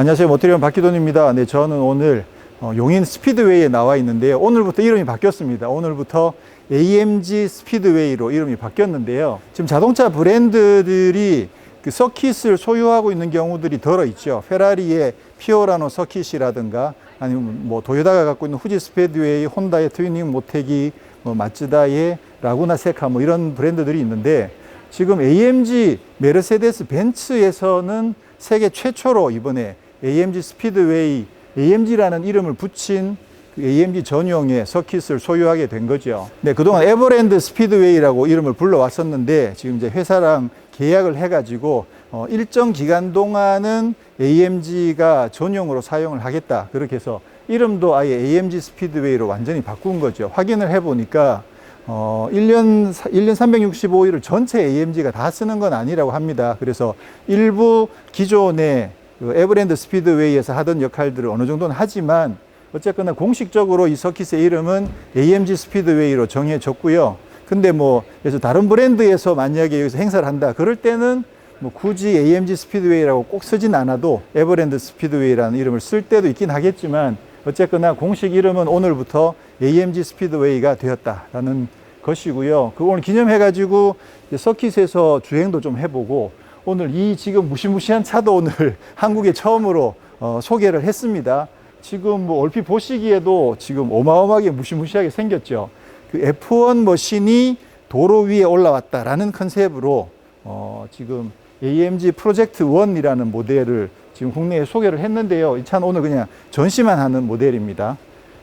안녕하세요. 모태리온 박기돈입니다. 네, 저는 오늘 어, 용인 스피드웨이에 나와 있는데요. 오늘부터 이름이 바뀌었습니다. 오늘부터 AMG 스피드웨이로 이름이 바뀌었는데요. 지금 자동차 브랜드들이 그 서킷을 소유하고 있는 경우들이 덜어 있죠. 페라리의 피오라노 서킷이라든가 아니면 뭐 도요다가 갖고 있는 후지 스피드웨이, 혼다의 트위닝 모테기, 뭐 마츠다의 라구나 세카 뭐 이런 브랜드들이 있는데 지금 AMG 메르세데스 벤츠에서는 세계 최초로 이번에 AMG 스피드웨이 AMG라는 이름을 붙인 그 AMG 전용의 서킷을 소유하게 된 거죠. 네, 그동안 에버랜드 스피드웨이라고 이름을 불러왔었는데 지금 이제 회사랑 계약을 해가지고 어, 일정 기간 동안은 AMG가 전용으로 사용을 하겠다. 그렇게 해서 이름도 아예 AMG 스피드웨이로 완전히 바꾼 거죠. 확인을 해보니까 어, 1년, 1년 365일을 전체 AMG가 다 쓰는 건 아니라고 합니다. 그래서 일부 기존의 그 에버랜드 스피드웨이에서 하던 역할들을 어느 정도는 하지만 어쨌거나 공식적으로 이 서킷의 이름은 AMG 스피드웨이로 정해졌고요. 근데 뭐, 그래서 다른 브랜드에서 만약에 여기서 행사를 한다. 그럴 때는 뭐 굳이 AMG 스피드웨이라고 꼭 쓰진 않아도 에버랜드 스피드웨이라는 이름을 쓸 때도 있긴 하겠지만 어쨌거나 공식 이름은 오늘부터 AMG 스피드웨이가 되었다라는 것이고요. 그 오늘 기념해가지고 서킷에서 주행도 좀 해보고 오늘 이 지금 무시무시한 차도 오늘 한국에 처음으로 어, 소개를 했습니다. 지금 뭐 얼핏 보시기에도 지금 어마어마하게 무시무시하게 생겼죠. 그 F1 머신이 도로 위에 올라왔다라는 컨셉으로 어, 지금 AMG 프로젝트 1이라는 모델을 지금 국내에 소개를 했는데요. 이 차는 오늘 그냥 전시만 하는 모델입니다.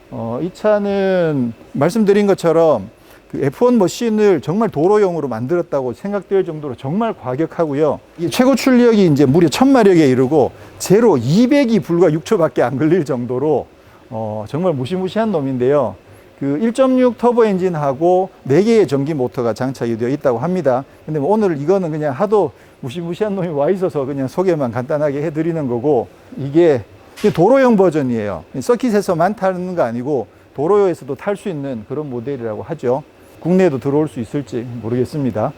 어, 이 차는 말씀드린 것처럼 그 F1 머신을 정말 도로용으로 만들었다고 생각될 정도로 정말 과격하고요. 이 최고 출력이 이제 무려 1000마력에 이르고 제로 200이 불과 6초밖에 안 걸릴 정도로 어, 정말 무시무시한 놈인데요. 그 1.6 터보 엔진하고 4개의 전기 모터가 장착이 되어 있다고 합니다. 근데 뭐 오늘 이거는 그냥 하도 무시무시한 놈이 와 있어서 그냥 소개만 간단하게 해드리는 거고 이게 도로용 버전이에요. 서킷에서만 타는 거 아니고 도로에서도 탈 수 있는 그런 모델이라고 하죠. 국내에도 들어올 수 있을지 모르겠습니다.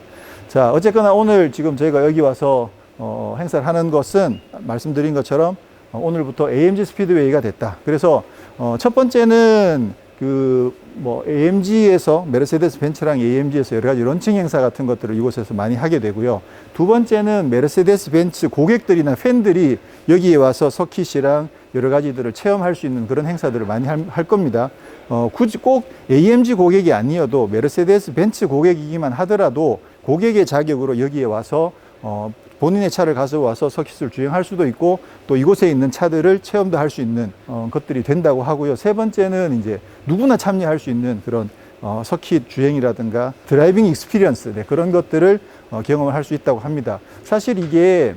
자, 어쨌거나 오늘 지금 저희가 여기 와서 어, 행사를 하는 것은 말씀드린 것처럼 어, 오늘부터 AMG 스피드웨이가 됐다. 그래서 어, 첫 번째는 그 뭐 AMG에서 메르세데스 벤츠랑 AMG에서 여러 가지 런칭 행사 같은 것들을 이곳에서 많이 하게 되고요. 두 번째는 메르세데스 벤츠 고객들이나 팬들이 여기에 와서 서킷이랑 여러 가지들을 체험할 수 있는 그런 행사들을 많이 할, 할 겁니다. 어, 굳이 꼭 AMG 고객이 아니어도 메르세데스 벤츠 고객이기만 하더라도 고객의 자격으로 여기에 와서 어, 본인의 차를 가져와서 서킷을 주행할 수도 있고 또 이곳에 있는 차들을 체험도 할 수 있는 어, 것들이 된다고 하고요. 세 번째는 이제 누구나 참여할 수 있는 그런 어, 서킷 주행이라든가 드라이빙 익스피리언스 네, 그런 것들을 어, 경험을 할 수 있다고 합니다. 사실 이게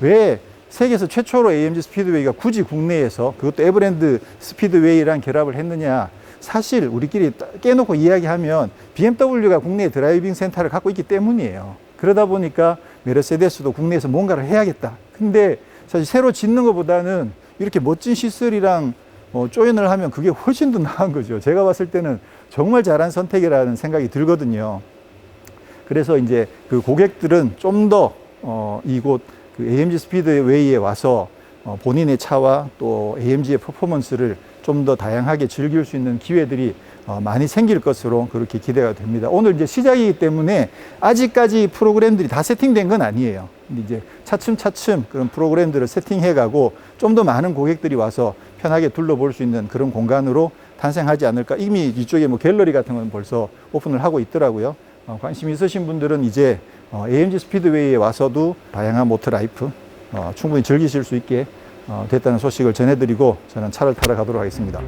왜 세계에서 최초로 AMG 스피드웨이가 굳이 국내에서 그것도 에버랜드 스피드웨이랑 결합을 했느냐 사실 우리끼리 깨놓고 이야기하면 BMW가 국내에 드라이빙 센터를 갖고 있기 때문이에요. 그러다 보니까 메르세데스도 국내에서 뭔가를 해야겠다. 근데 사실 새로 짓는 것보다는 이렇게 멋진 시설이랑 어, 조인을 하면 그게 훨씬 더 나은 거죠. 제가 봤을 때는 정말 잘한 선택이라는 생각이 들거든요. 그래서 이제 그 고객들은 좀더 어, 이곳 그 AMG 스피드웨이에 와서 어, 본인의 차와 또 AMG의 퍼포먼스를 좀 더 다양하게 즐길 수 있는 기회들이 어, 많이 생길 것으로 그렇게 기대가 됩니다. 오늘 이제 시작이기 때문에 아직까지 프로그램들이 다 세팅된 건 아니에요. 이제 차츰차츰 그런 프로그램들을 세팅해 가고 좀 더 많은 고객들이 와서 편하게 둘러볼 수 있는 그런 공간으로 탄생하지 않을까. 이미 이쪽에 뭐 갤러리 같은 건 벌써 오픈을 하고 있더라고요. 어, 관심 있으신 분들은 이제 어, AMG 스피드웨이에 와서도 다양한 모터 라이프 어, 충분히 즐기실 수 있게 어, 됐다는 소식을 전해드리고 저는 차를 타러 가도록 하겠습니다.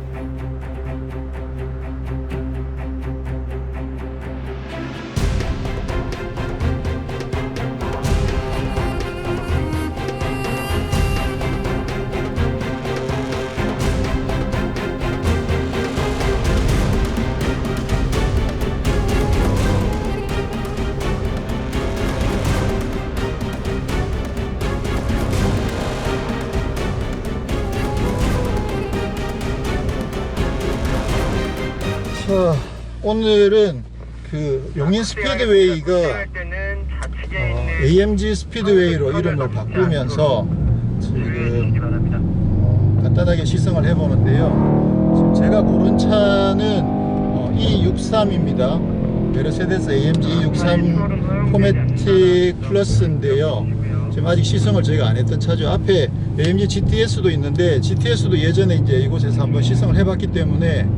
오늘은 그 용인 스피드웨이가 어, AMG 스피드웨이로 이름을 바꾸면서 지금 지금 어, 간단하게 시승을 해보는데요. 지금 제가 고른 차는 어, E63입니다. 메르세데스 AMG E63 포매틱 플러스인데요. 지금 아직 시승을 저희가 안 했던 차죠. 앞에 AMG GTS도 있는데 GTS도 예전에 이제 이곳에서 한번 시승을 해봤기 때문에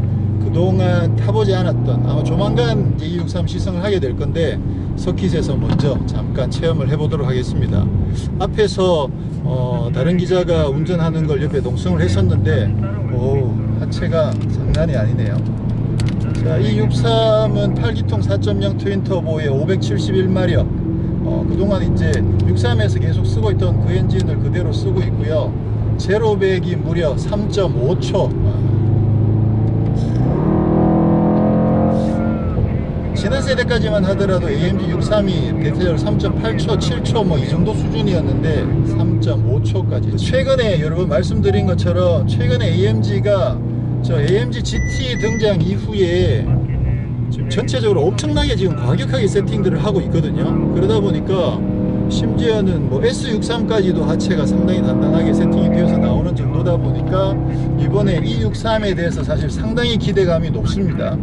그동안 타보지 않았던 아마 조만간 이제 E63 시승을 하게 될 건데 서킷에서 먼저 잠깐 체험을 해보도록 하겠습니다. 앞에서 어, 다른 기자가 운전하는 걸 옆에 동승을 했었는데 오 하체가 장난이 아니네요. 자, 이 63은 8기통 4.0 트윈 터보에 571마력. 어, 그동안 이제 63에서 계속 쓰고 있던 그 엔진을 그대로 쓰고 있고요. 제로 백이 무려 3.5초. 세대까지만 하더라도 AMG 63이 대체적으로 3.8초, 7초 뭐 이 정도 수준이었는데 3.5초까지. 최근에 여러분 말씀드린 것처럼 최근에 AMG가 저 AMG GT 등장 이후에 지금 전체적으로 엄청나게 지금 과격하게 세팅들을 하고 있거든요. 그러다 보니까 심지어는 뭐 S63까지도 하체가 상당히 단단하게 세팅이 되어서 나오는 정도다 보니까 이번에 E63에 대해서 사실 상당히 기대감이 높습니다.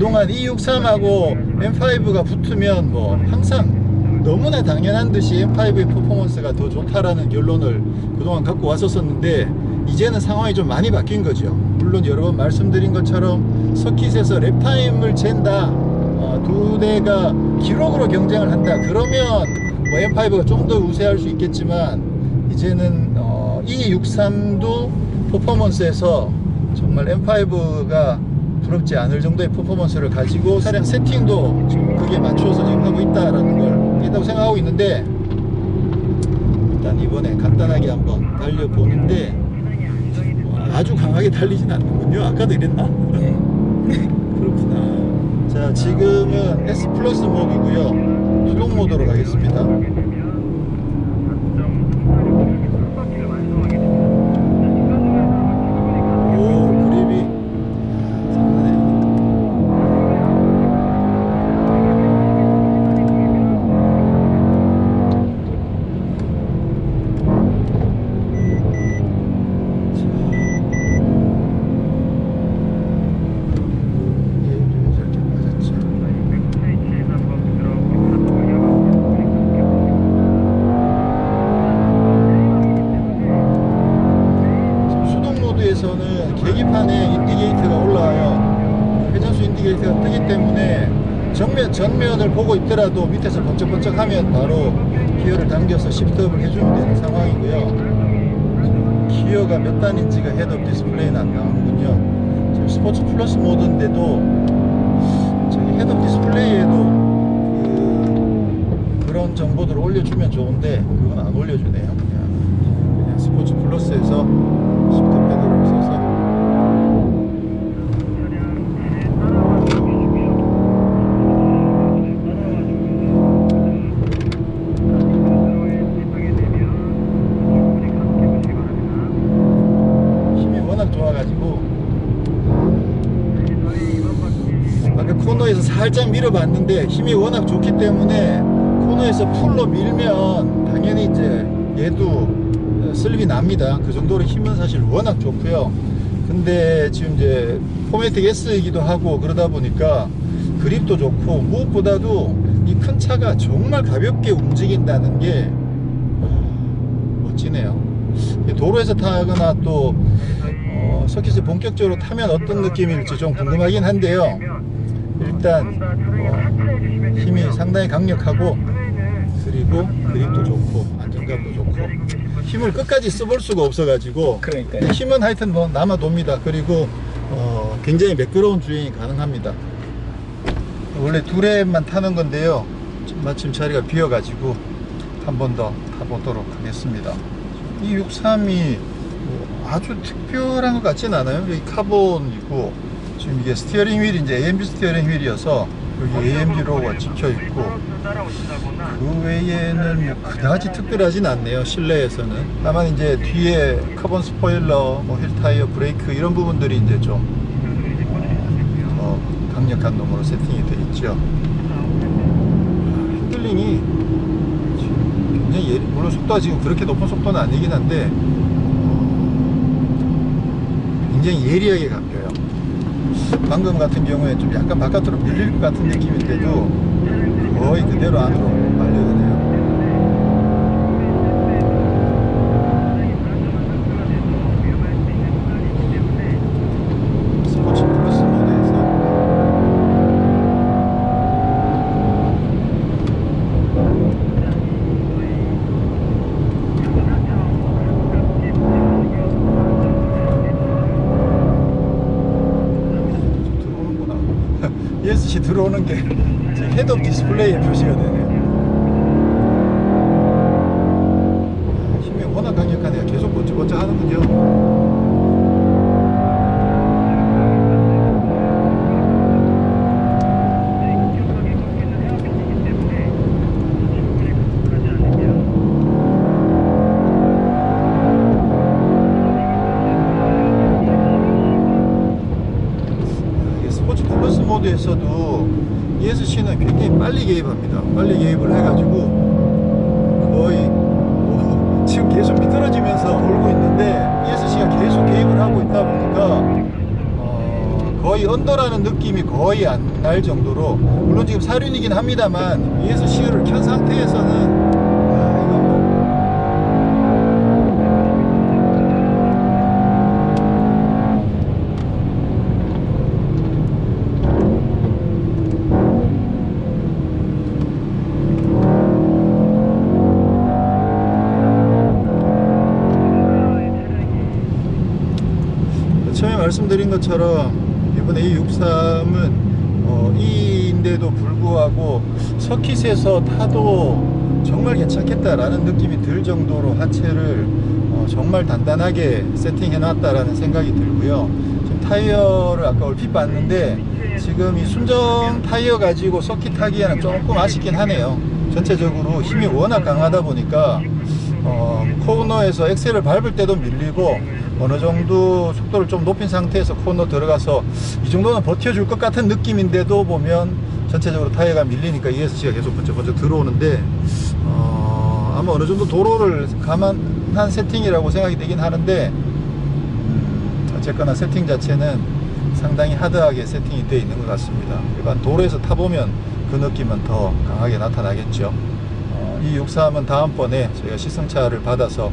그동안 E63하고 M5가 붙으면 뭐 항상 너무나 당연한 듯이 M5의 퍼포먼스가 더 좋다라는 결론을 그동안 갖고 왔었었는데 이제는 상황이 좀 많이 바뀐 거죠. 물론 여러 번 말씀드린 것처럼 서킷에서 랩타임을 잰다. 어, 두 대가 기록으로 경쟁을 한다. 그러면 뭐 M5가 좀 더 우세할 수 있겠지만 이제는 어, E63도 퍼포먼스에서 정말 M5가 부럽지 않을 정도의 퍼포먼스를 가지고 차량 세팅도 그게 맞춰서 지금 하고 있다라는 걸 있다고 생각하고 있는데 일단 이번에 간단하게 한번 달려보는데 뭐 아주 강하게 달리진 않는군요. 아까도 이랬나? 그렇구나. 자, 지금은 S 플러스 모드고요. 수동 모드로 가겠습니다. 있더라도 밑에서 번쩍번쩍 하면 바로 기어를 당겨서 시프트업을 해주면 되는 상황이고요. 기어가 몇 단인지가 헤드업 디스플레이는 안 나오는군요. 지금 스포츠 플러스 모드인데도 저기 헤드업 디스플레이에도 그, 그런 정보들을 올려주면 좋은데 그건 안 올려주네요. 그냥, 그냥 스포츠 플러스에서 코너에서 살짝 밀어봤는데 힘이 워낙 좋기 때문에 코너에서 풀로 밀면 당연히 이제 얘도 슬립이 납니다. 그 정도로 힘은 사실 워낙 좋고요. 근데 지금 이제 포매틱 S이기도 하고 그러다 보니까 그립도 좋고 무엇보다도 이 큰 차가 정말 가볍게 움직인다는 게 어, 멋지네요. 도로에서 타거나 또 어, 서킷을 본격적으로 타면 어떤 느낌일지 좀 궁금하긴 한데요. 일단 어, 힘이 상당히 강력하고 그리고 그립도 좋고 안정감도 좋고 힘을 끝까지 써볼 수가 없어가지고 그러니까요. 힘은 하여튼 뭐 남아 돕니다. 그리고 어, 굉장히 매끄러운 주행이 가능합니다. 원래 두 랩만 타는 건데요. 마침 자리가 비어가지고 한 번 더 타보도록 하겠습니다. 이 63이 뭐 아주 특별한 것 같진 않아요. 여기 카본이고 지금 이게 스티어링 휠이 이제 AMG 스티어링 휠이어서 여기 AMG 로고가 찍혀 있고 그 외에는 뭐 그다지 특별하진 않네요 실내에서는 다만 이제 뒤에 카본 스포일러, 뭐 휠 타이어, 브레이크 이런 부분들이 이제 좀 어, 더 강력한 놈으로 세팅이 되어 있죠 핸들링이 굉장히 예리- 물론 속도가 지금 그렇게 높은 속도는 아니긴 한데 굉장히 예리하게 감겨요. 방금 같은 경우에 좀 약간 바깥으로 밀릴 것 같은 느낌인데도 거의 그대로 안으로 말려드네요. 스포츠 플러스 모드에서 들어오는구나. ESC 들어오는 게 헤드업 디스플레이에 표시가 되네요. 아, 힘이 워낙 강력하네요. 계속 번쩍번쩍 하는군요. 모드에서도 ESC는 굉장히 빨리 개입합니다. 빨리 개입을 해가지고 거의 뭐 지금 계속 미끄러지면서 돌고 있는데 ESC가 계속 개입을 하고 있다 보니까 어, 거의 언더라는 느낌이 거의 안 날 정도로 물론 지금 사륜이긴 합니다만 ESC를 켠 상태에서는 것처럼 이번에 이 63은 어, E인데도 불구하고 서킷에서 타도 정말 괜찮겠다라는 느낌이 들 정도로 하체를 어, 정말 단단하게 세팅해 놨다라는 생각이 들고요. 지금 타이어를 아까 얼핏 봤는데 지금 이 순정 타이어 가지고 서킷 하기에는 조금 아쉽긴 하네요. 전체적으로 힘이 워낙 강하다 보니까 어, 코너에서 엑셀을 밟을 때도 밀리고 어느 정도 속도를 좀 높인 상태에서 코너 들어가서 이 정도는 버텨줄 것 같은 느낌인데도 보면 전체적으로 타이어가 밀리니까 ESC가 계속 번쩍번쩍 들어오는데 어, 아마 어느 정도 도로를 감안한 세팅이라고 생각이 되긴 하는데 음, 어쨌거나 세팅 자체는 상당히 하드하게 세팅이 되어 있는 것 같습니다. 일반 도로에서 타보면 그 느낌은 더 강하게 나타나겠죠. 어, 이 63은 다음번에 저희가 시승차를 받아서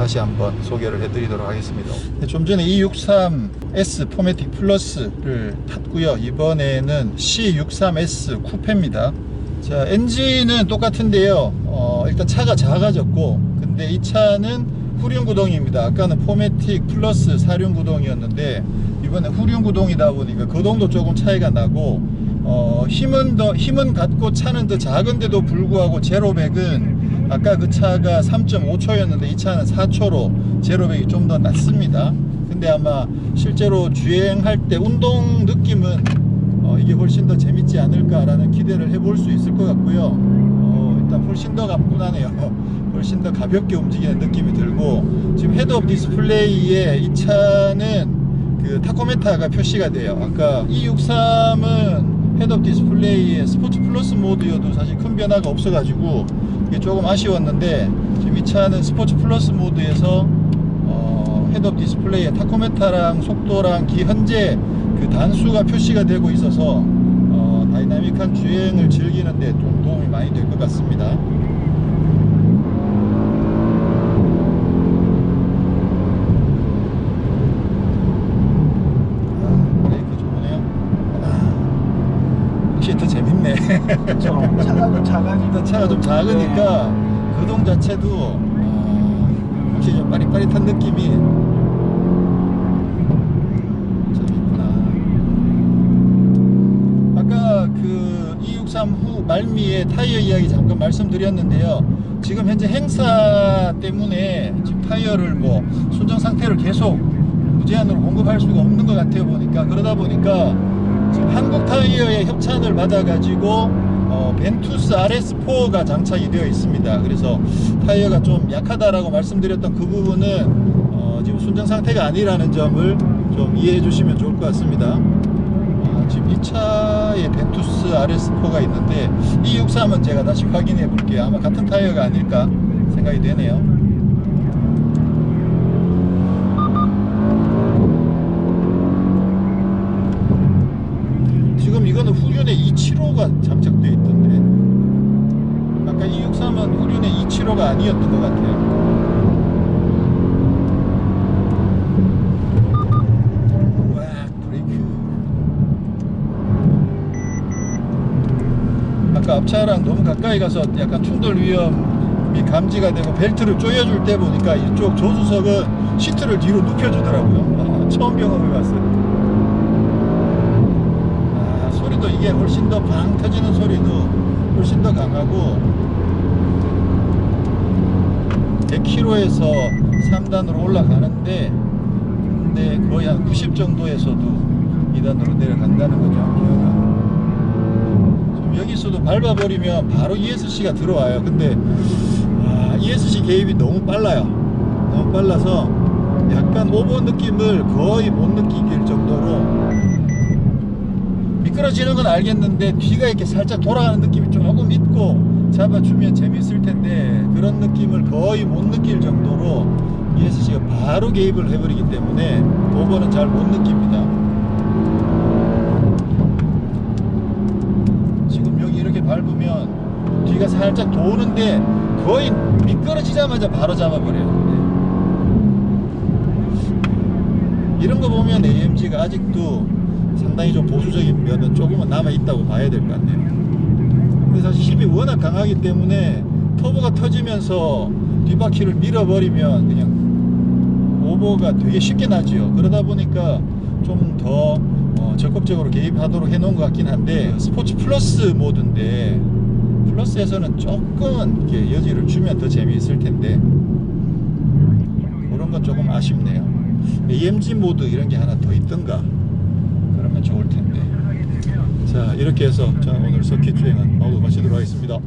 다시 한번 소개를 해드리도록 하겠습니다. 네, 좀 전에 E63S 포매틱 플러스를 탔고요. 이번에는 C63S 쿠페입니다. 자, 엔진은 똑같은데요. 어, 일단 차가 작아졌고, 근데 이 차는 후륜 구동입니다. 아까는 포매틱 플러스 사륜 구동이었는데 이번에 후륜 구동이다 보니까 거동도 조금 차이가 나고 어, 힘은 더 힘은 같고 차는 더 작은데도 불구하고 제로백은 아까 그 차가 3.5초였는데 이 차는 4초로 제로백이 좀더 낮습니다. 근데 아마 실제로 주행할 때 운동 느낌은 어, 이게 훨씬 더 재밌지 않을까라는 기대를 해볼 수 있을 것 같고요. 어, 일단 훨씬 더 가뿐하네요. 훨씬 더 가볍게 움직이는 느낌이 들고 지금 헤드업 디스플레이에 이 차는 그 타코메타가 표시가 돼요. 아까 E63은 헤드업 디스플레이에 스포츠 플러스 모드여도 사실 큰 변화가 없어가지고 이게 조금 아쉬웠는데 지금 이 차는 스포츠 플러스 모드에서 어, 헤드업 디스플레이에 타코메타랑 속도랑 기 현재 그 단수가 표시가 되고 있어서 어, 다이나믹한 주행을 즐기는데 좀 도움이 많이 될 것 같습니다. 아, 브레이크 좋으네요. 아, 확실히 더 재밌네. 좀 차가 일단 차가 좀 작으니까 그동 자체도 어, 확실히 좀 빠릿빠릿한 느낌이. 아까 그 E63 후 말미에 타이어 이야기 잠깐 말씀드렸는데요. 지금 현재 행사 때문에 지금 타이어를 뭐 순정 상태를 계속 무제한으로 공급할 수가 없는 것 같아요 보니까 그러다 보니까 지금 한국 타이어의 협찬을 받아가지고 어, 벤투스 RS4가 장착이 되어 있습니다. 그래서 타이어가 좀 약하다라고 말씀드렸던 그 부분은 어, 지금 순정 상태가 아니라는 점을 좀 이해해 주시면 좋을 것 같습니다. 어, 지금 이 차에 벤투스 RS4가 있는데 E63은 제가 다시 확인해 볼게요. 아마 같은 타이어가 아닐까 생각이 되네요. 지금 이거는 후륜에 275가 장착되어 있습니다 아니었던 것 같아요. 와 브레이크. 아까 앞차랑 너무 가까이 가서 약간 충돌 위험이 감지가 되고 벨트를 조여줄 때 보니까 이쪽 조수석은 시트를 뒤로 눕혀주더라고요. 아, 처음 경험해봤어요. 아, 소리도 이게 훨씬 더 방 터지는 소리도 훨씬 더 강하고 100km에서 3단으로 올라가는데 근데 거의 한 90 정도에서도 2단으로 내려간다는 거죠 기어가. 여기서도 밟아버리면 바로 ESC가 들어와요. 근데 아, ESC 개입이 너무 빨라요. 너무 빨라서 약간 오버 느낌을 거의 못 느끼길 정도로 미끄러지는 건 알겠는데 뒤가 이렇게 살짝 돌아가는 느낌이 조금 있고 잡아주면 재밌을 텐데 그런 느낌을 거의 못 느낄 정도로 ESC가 바로 개입을 해버리기 때문에 오버는 잘 못 느낍니다. 지금 여기 이렇게 밟으면 뒤가 살짝 도는데 거의 미끄러지자마자 바로 잡아버려요. 네. 이런 거 보면 AMG가 아직도 상당히 좀 보수적인 면은 조금은 남아 있다고 봐야 될 것 같네요. 근데 사실 힘이 워낙 강하기 때문에 터보가 터지면서 뒷바퀴를 밀어버리면 그냥 오버가 되게 쉽게 나지요. 그러다 보니까 좀더 어, 적극적으로 개입하도록 해놓은 것 같긴 한데 스포츠 플러스 모드인데 플러스에서는 조금은 이렇게 여지를 주면 더 재미있을 텐데 그런 건 조금 아쉽네요. AMG 모드 이런 게 하나 더 있던가 그러면 좋을 텐데. 자 이렇게 해서 자 오늘 서킷 주행은 모두 마치도록 하겠습니다.